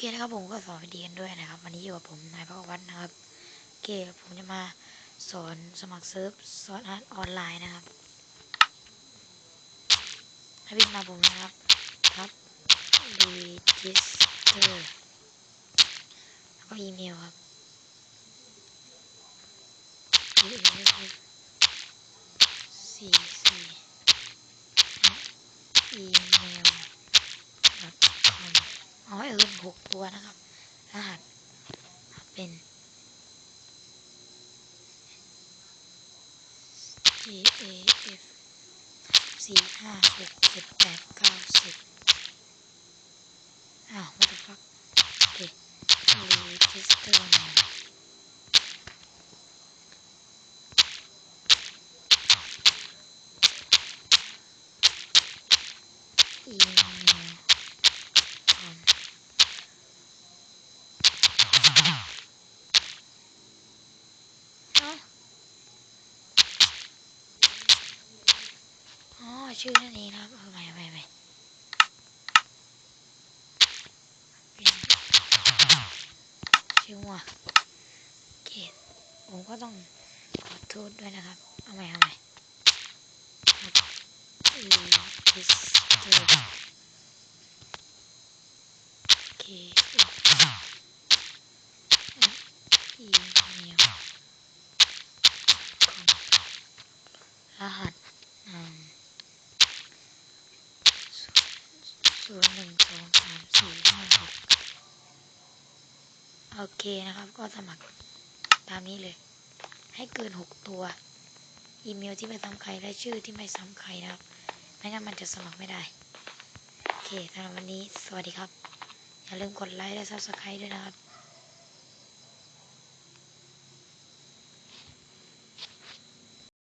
เคนะครับผมก็สอนวิดีกันด้วยนะครับวันนี้อยู่กับผมนายพระวัฒน์นะครับโอเคผมจะมาสอนสมัครเซิร์ฟสอนออนไลน์นะครับให้พิมพ์มาผมนะครับครับ register แล้วก็อีเมลครับสี่สี่อีเมล หกตัวนะครับ รหัสเป็น G A F สี่ห้าหกเจ็ดแปดเก้าสิบอ้าว what the fuck โอเค register now อีเมล เอ้าอ๋อ ชื่อนั่นเองนะครับเอาใหม่เอาใหม่เอาใหม่ชื่อว่าเกตผมก็ต้องขอโทษด้วยนะครับ เอาใหม่เอาใหม่อีพิสเตอร์เคอีเมลรหัสอืม ศูนย์หนึ่งสองสามสี่ห้าหกโอเคนะครับ ก็สมัครตามนี้เลย ให้เกินหกตัว อีเมลที่ไม่ซ้ำใครและชื่อที่ไม่ซ้ำใครนะครับ ไม่งั้นมันจะสมัครไม่ได้ โอเคสำหรับวันนี้ สวัสดีครับ อย่าลืมกดไลค์และ Subscribe ด้วยนะครับ